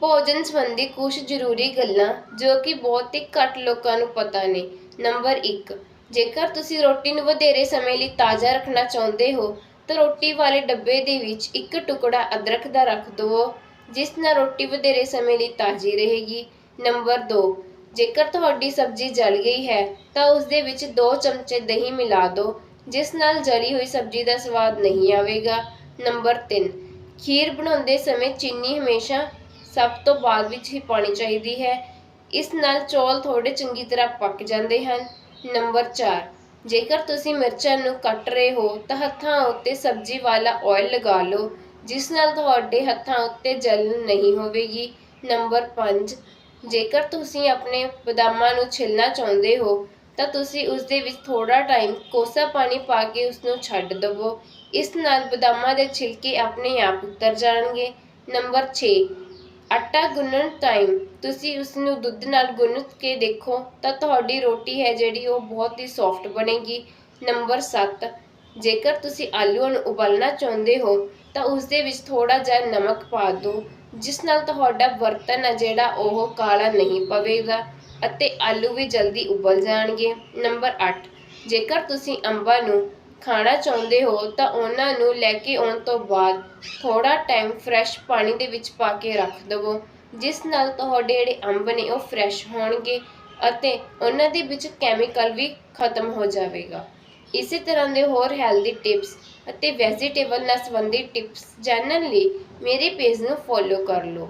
ਭੋਜਨ ਸੰਬੰਧੀ ਕੁਝ ਜ਼ਰੂਰੀ ਗੱਲਾਂ ਜੋ ਕਿ ਬਹੁਤ ਹੀ ਘੱਟ ਲੋਕਾਂ ਨੂੰ ਪਤਾ ਨੇ। ਨੰਬਰ 1 ਜੇਕਰ ਤੁਸੀਂ ਰੋਟੀ ਨੂੰ ਵਧੇਰੇ ਸਮੇਂ ਲਈ ਤਾਜ਼ਾ ਰੱਖਣਾ ਚਾਹੁੰਦੇ ਹੋ, ਤਾਂ ਰੋਟੀ ਵਾਲੇ ਡੱਬੇ ਦੇ ਵਿੱਚ ਇੱਕ ਟੁਕੜਾ ਅਦਰਕ ਦਾ ਰੱਖ ਦਿਓ ਜਿਸ ਨਾਲ ਰੋਟੀ ਵਧੇਰੇ ਸਮੇਂ ਲਈ ਤਾਜ਼ੀ ਰਹੇਗੀ। ਨੰਬਰ 2 ਜੇਕਰ ਤੁਹਾਡੀ ਸਬਜ਼ੀ ਜਲ ਗਈ ਹੈ, ਤਾਂ ਉਸ ਦੇ ਵਿੱਚ 2 ਚਮਚੇ ਦਹੀਂ ਮਿਲਾ ਦਿਓ ਜਿਸ ਨਾਲ ਜਲੀ ਹੋਈ ਸਬਜ਼ੀ ਦਾ ਸਵਾਦ ਨਹੀਂ ਆਵੇਗਾ। ਨੰਬਰ 3 ਖੀਰ ਬਣਾਉਂਦੇ ਸਮੇਂ ਚੀਨੀ ਹਮੇਸ਼ਾ ਸਭ ਤੋਂ ਬਾਅਦ ਵਿੱਚ ਹੀ ਪਾਉਣੀ ਚਾਹੀਦੀ ਹੈ। ਇਸ ਨਾਲ ਚੌਲ ਥੋੜੇ ਚੰਗੀ ਤਰ੍ਹਾਂ ਪੱਕ ਜਾਂਦੇ ਹਨ। ਨੰਬਰ 4 ਜੇਕਰ ਤੁਸੀਂ ਮਿਰਚਾਂ ਨੂੰ ਕੱਟ ਰਹੇ ਹੋ, ਤਾਂ ਹੱਥਾਂ ਉੱਤੇ ਸਬਜ਼ੀ ਵਾਲਾ ਆਇਲ ਲਗਾ ਲਓ, ਜਿਸ ਨਾਲ ਤੁਹਾਡੇ ਹੱਥਾਂ ਉੱਤੇ ਜਲਨ ਨਹੀਂ ਹੋਵੇਗੀ। ਨੰਬਰ 5 ਜੇਕਰ ਤੁਸੀਂ ਆਪਣੇ ਬਦਾਮਾਂ ਨੂੰ ਛਿੱਲਣਾ ਚਾਹੁੰਦੇ ਹੋ, ਤਾਂ ਤੁਸੀਂ ਉਸ ਦੇ ਵਿੱਚ ਥੋੜਾ ਟਾਈਮ ਕੋਸਾ ਪਾਣੀ ਪਾ ਕੇ ਉਸ ਨੂੰ ਛੱਡ ਦੇਵੋ। ਇਸ ਨਾਲ ਬਦਾਮਾਂ ਦੇ ਛਿਲਕੇ ਆਪਣੇ ਆਪ ਉਤਰ ਜਾਣਗੇ। ਨੰਬਰ 6 ਆਟਾ ਗੁੰਨਣ ਟਾਈਮ ਤੁਸੀਂ ਉਸ ਨੂੰ ਦੁੱਧ ਨਾਲ ਗੁੰਨ ਕੇ ਦੇਖੋ ਤਾਂ ਤੁਹਾਡੀ ਰੋਟੀ ਹੈ ਜਿਹੜੀ ਉਹ ਬਹੁਤ ਹੀ ਸੌਫਟ ਬਣੇਗੀ। ਨੰਬਰ 7 ਜੇਕਰ ਤੁਸੀਂ ਆਲੂਆਂ ਨੂੰ ਉਬਾਲਣਾ ਚਾਹੁੰਦੇ ਹੋ ਤਾਂ ਉਸ ਦੇ ਵਿੱਚ ਥੋੜਾ ਜਿਹਾ ਨਮਕ ਪਾ ਦਿਓ, ਜਿਸ ਨਾਲ ਤੁਹਾਡਾ ਬਰਤਨ ਹੈ ਜਿਹੜਾ ਉਹ ਕਾਲਾ ਨਹੀਂ ਪਵੇਗਾ ਅਤੇ ਆਲੂ ਵੀ ਜਲਦੀ ਉਬਲ ਜਾਣਗੇ। ਨੰਬਰ 8 ਜੇਕਰ ਤੁਸੀਂ ਅੰਬਾਂ ਨੂੰ ਖਾਣਾ ਚਾਹੁੰਦੇ ਹੋ ਤਾਂ ਉਹਨਾਂ ਨੂੰ ਲੈ ਕੇ ਆਉਣ ਤੋਂ ਬਾਅਦ ਥੋੜਾ ਟਾਈਮ ਫਰੈਸ਼ ਪਾਣੀ ਦੇ ਵਿੱਚ ਪਾ ਕੇ ਰੱਖ ਦੇਵੋ। ਜਿਸ ਨਾਲ ਤੁਹਾਡੇ ਜਿਹੜੇ ਅੰਬ ਨੇ ਉਹ ਫਰੈਸ਼ ਹੋਣਗੇ ਅਤੇ ਉਹਨਾਂ ਦੇ ਵਿੱਚ ਕੈਮੀਕਲ ਵੀ ਖਤਮ ਹੋ ਜਾਵੇਗਾ। ਇਸੇ ਤਰ੍ਹਾਂ ਦੇ ਹੋਰ ਹੈਲਦੀ ਟਿਪਸ ਅਤੇ ਵੈਜੀਟੇਬਲ ਨਾਲ ਸੰਬੰਧਿਤ ਟਿਪਸ ਜਾਣਨ ਲਈ ਮੇਰੇ ਪੇਜ ਨੂੰ ਫੋਲੋ ਕਰ ਲਓ।